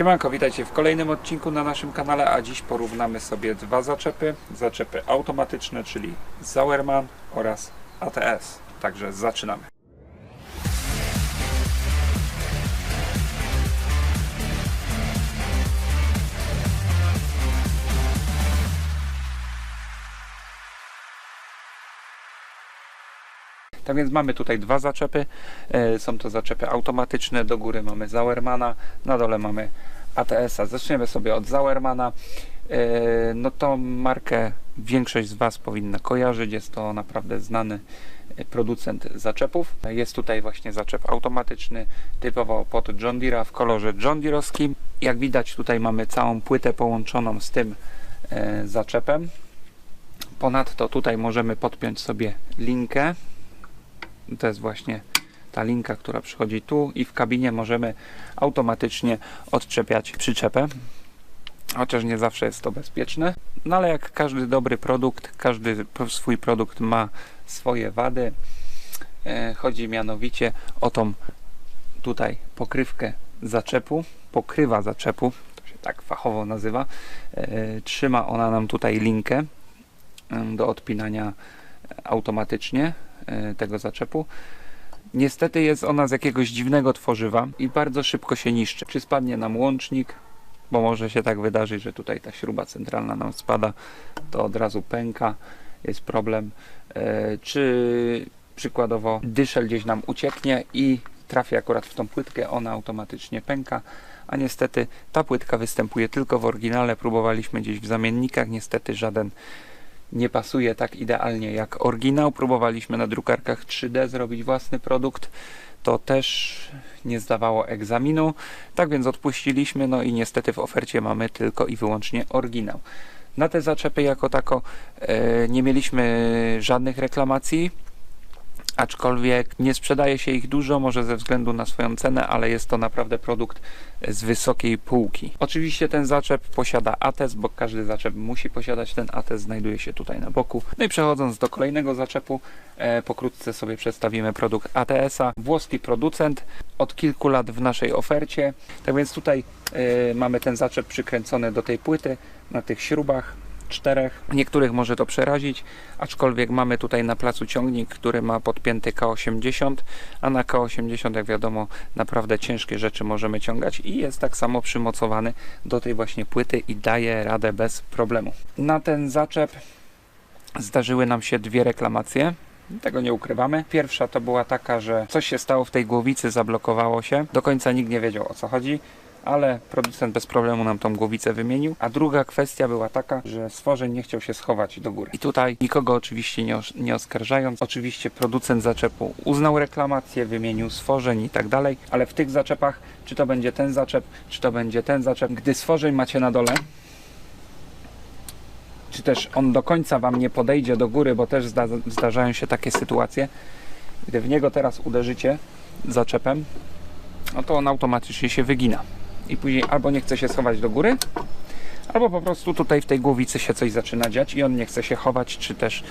Siemanko, witajcie w kolejnym odcinku na naszym kanale, a dziś porównamy sobie dwa zaczepy. Zaczepy automatyczne, czyli Sauerman oraz ATS. Także zaczynamy. Tak więc mamy tutaj dwa zaczepy. E, Są to zaczepy automatyczne. Do góry mamy Sauermana, na dole mamy ATS-a. Zaczniemy sobie od Sauermana. E, No tą markę większość z Was powinna kojarzyć. Jest to naprawdę znany e, producent zaczepów. Jest tutaj właśnie zaczep automatyczny, typowo pod John Deere'a w kolorze John Deere'owskim. Jak widać tutaj mamy całą płytę połączoną z tym e, zaczepem. Ponadto tutaj możemy podpiąć sobie linkę to jest właśnie ta linka, która przychodzi tu i w kabinie możemy automatycznie odczepiać przyczepę. Chociaż nie zawsze jest to bezpieczne. No ale jak każdy dobry produkt, każdy swój produkt ma swoje wady. E, Chodzi mianowicie o tą tutaj pokrywkę zaczepu, pokrywa zaczepu, to się tak fachowo nazywa. E, Trzyma ona nam tutaj linkę do odpinania automatycznie e, tego zaczepu. Niestety jest ona z jakiegoś dziwnego tworzywa i bardzo szybko się niszczy. Czy spadnie nam łącznik, bo może się tak wydarzyć, że tutaj ta śruba centralna nam spada, to od razu pęka, jest problem. E, Czy przykładowo dyszel gdzieś nam ucieknie i trafi akurat w tą płytkę, ona automatycznie pęka. A niestety ta płytka występuje tylko w oryginale. Próbowaliśmy gdzieś w zamiennikach, niestety żaden nie pasuje tak idealnie jak oryginał. Próbowaliśmy na drukarkach 3D zrobić własny produkt. To też nie zdawało egzaminu. Tak więc odpuściliśmy, no i niestety w ofercie mamy tylko i wyłącznie oryginał. Na te zaczepy jako tako e, nie mieliśmy żadnych reklamacji. Aczkolwiek nie sprzedaje się ich dużo, może ze względu na swoją cenę, ale jest to naprawdę produkt z wysokiej półki. Oczywiście ten zaczep posiada ATES, bo każdy zaczep musi posiadać ten ATES, znajduje się tutaj na boku. No i przechodząc do kolejnego zaczepu, e, pokrótce sobie przedstawimy produkt ATS-a. Włoski producent, od kilku lat w naszej ofercie. Tak więc tutaj e, mamy ten zaczep przykręcony do tej płyty na tych śrubach czterech. Niektórych może to przerazić, aczkolwiek mamy tutaj na placu ciągnik, który ma podpięty K80, a na K80 jak wiadomo naprawdę ciężkie rzeczy możemy ciągać i jest tak samo przymocowany do tej właśnie płyty i daje radę bez problemu. Na ten zaczep zdarzyły nam się dwie reklamacje. Tego nie ukrywamy. Pierwsza to była taka, że coś się stało w tej głowicy, zablokowało się. Do końca nikt nie wiedział o co chodzi ale producent bez problemu nam tą głowicę wymienił. A druga kwestia była taka, że stworzeń nie chciał się schować do góry. I tutaj nikogo oczywiście nie, nie oskarżając, oczywiście producent zaczepu uznał reklamację, wymienił stworzeń i tak dalej, ale w tych zaczepach, czy to będzie ten zaczep, czy to będzie ten zaczep, gdy stworzeń macie na dole, czy też on do końca Wam nie podejdzie do góry, bo też zda zdarzają się takie sytuacje, gdy w niego teraz uderzycie zaczepem, no to on automatycznie się wygina i później albo nie chce się schować do góry, albo po prostu tutaj w tej głowicy się coś zaczyna dziać i on nie chce się chować, czy też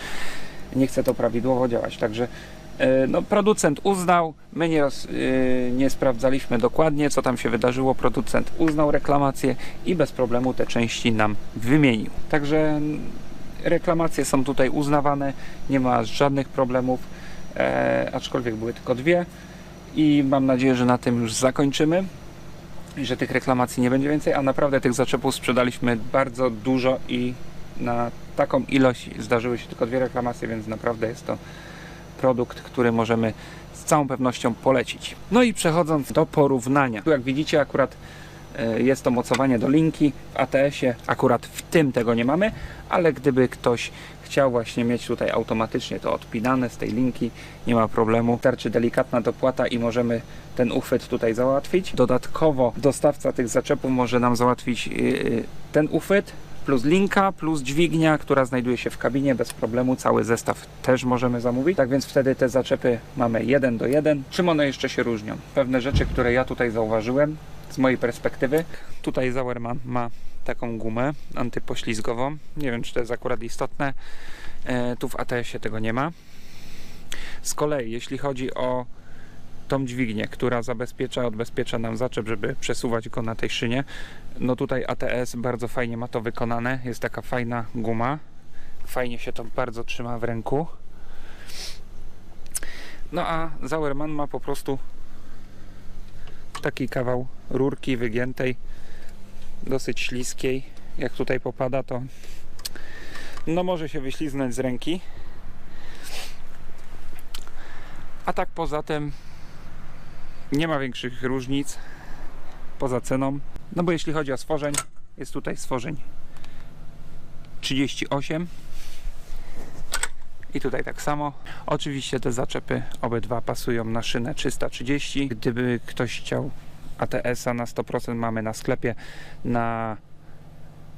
nie chce to prawidłowo działać. Także e, no, producent uznał, my nie, roz, e, nie sprawdzaliśmy dokładnie, co tam się wydarzyło. Producent uznał reklamację i bez problemu te części nam wymienił. Także reklamacje są tutaj uznawane, nie ma żadnych problemów, e, aczkolwiek były tylko dwie i mam nadzieję, że na tym już zakończymy i że tych reklamacji nie będzie więcej, a naprawdę tych zaczepów sprzedaliśmy bardzo dużo i na taką ilość zdarzyły się tylko dwie reklamacje, więc naprawdę jest to produkt, który możemy z całą pewnością polecić. No i przechodząc do porównania. Tu jak widzicie akurat jest to mocowanie do linki w ATS-ie, akurat w tym tego nie mamy, ale gdyby ktoś chciał właśnie mieć tutaj automatycznie to odpinane z tej linki, nie ma problemu. Wystarczy delikatna dopłata i możemy ten uchwyt tutaj załatwić. Dodatkowo dostawca tych zaczepów może nam załatwić yy, ten uchwyt plus linka, plus dźwignia, która znajduje się w kabinie bez problemu. Cały zestaw też możemy zamówić. Tak więc wtedy te zaczepy mamy jeden do jeden. Czym one jeszcze się różnią? Pewne rzeczy, które ja tutaj zauważyłem z mojej perspektywy. Tutaj Sauerman ma taką gumę antypoślizgową. Nie wiem, czy to jest akurat istotne. E, tu w ATS-ie tego nie ma. Z kolei, jeśli chodzi o tą dźwignię, która zabezpiecza, odbezpiecza nam zaczep, żeby przesuwać go na tej szynie. No tutaj ATS bardzo fajnie ma to wykonane. Jest taka fajna guma. Fajnie się to bardzo trzyma w ręku. No a Zauerman ma po prostu taki kawał rurki wygiętej, dosyć śliskiej. Jak tutaj popada, to no może się wyśliznąć z ręki. A tak poza tym nie ma większych różnic poza ceną. No bo jeśli chodzi o stworzeń, jest tutaj stworzeń 38 i tutaj tak samo. Oczywiście te zaczepy obydwa pasują na szynę 330. Gdyby ktoś chciał ATS-a na 100% mamy na sklepie na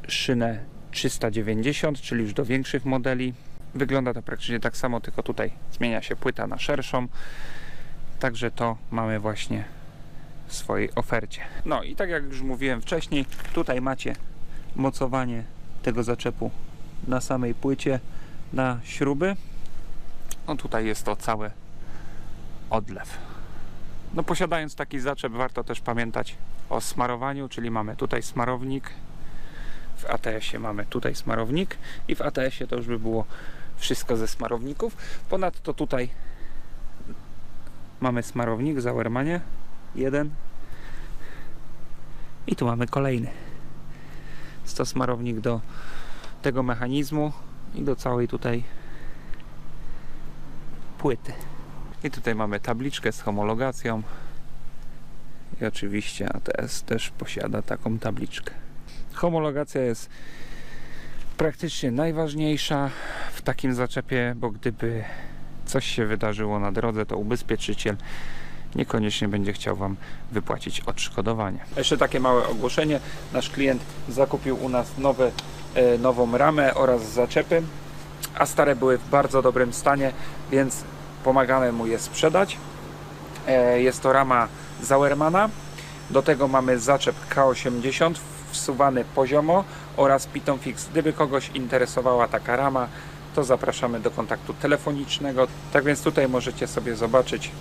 szynę 390, czyli już do większych modeli. Wygląda to praktycznie tak samo, tylko tutaj zmienia się płyta na szerszą. Także to mamy właśnie w swojej ofercie. No i tak jak już mówiłem wcześniej, tutaj macie mocowanie tego zaczepu na samej płycie na śruby. No tutaj jest to cały odlew. No posiadając taki zaczep warto też pamiętać o smarowaniu, czyli mamy tutaj smarownik, w ATS-ie mamy tutaj smarownik i w ATS-ie to już by było wszystko ze smarowników. Ponadto tutaj mamy smarownik w Zauermanie, jeden i tu mamy kolejny. Jest to smarownik do tego mechanizmu i do całej tutaj płyty. I tutaj mamy tabliczkę z homologacją i oczywiście ATS też posiada taką tabliczkę. Homologacja jest praktycznie najważniejsza w takim zaczepie, bo gdyby coś się wydarzyło na drodze, to ubezpieczyciel niekoniecznie będzie chciał Wam wypłacić odszkodowanie. Jeszcze takie małe ogłoszenie. Nasz klient zakupił u nas nowe, nową ramę oraz zaczepy, a stare były w bardzo dobrym stanie, więc pomagamy mu je sprzedać. E, Jest to rama Zauermana. Do tego mamy zaczep K80 wsuwany poziomo oraz Python Fix. Gdyby kogoś interesowała taka rama, to zapraszamy do kontaktu telefonicznego. Tak więc tutaj możecie sobie zobaczyć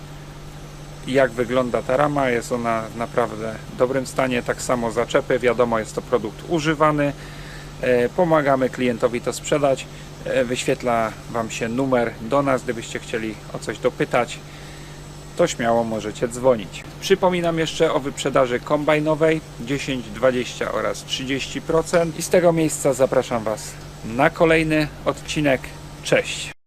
jak wygląda ta rama. Jest ona w naprawdę dobrym stanie. Tak samo zaczepy. Wiadomo, jest to produkt używany. E, Pomagamy klientowi to sprzedać. E, Wyświetla Wam się numer do nas, gdybyście chcieli o coś dopytać to śmiało możecie dzwonić. Przypominam jeszcze o wyprzedaży kombajnowej 10, 20 oraz 30% i z tego miejsca zapraszam Was na kolejny odcinek. Cześć!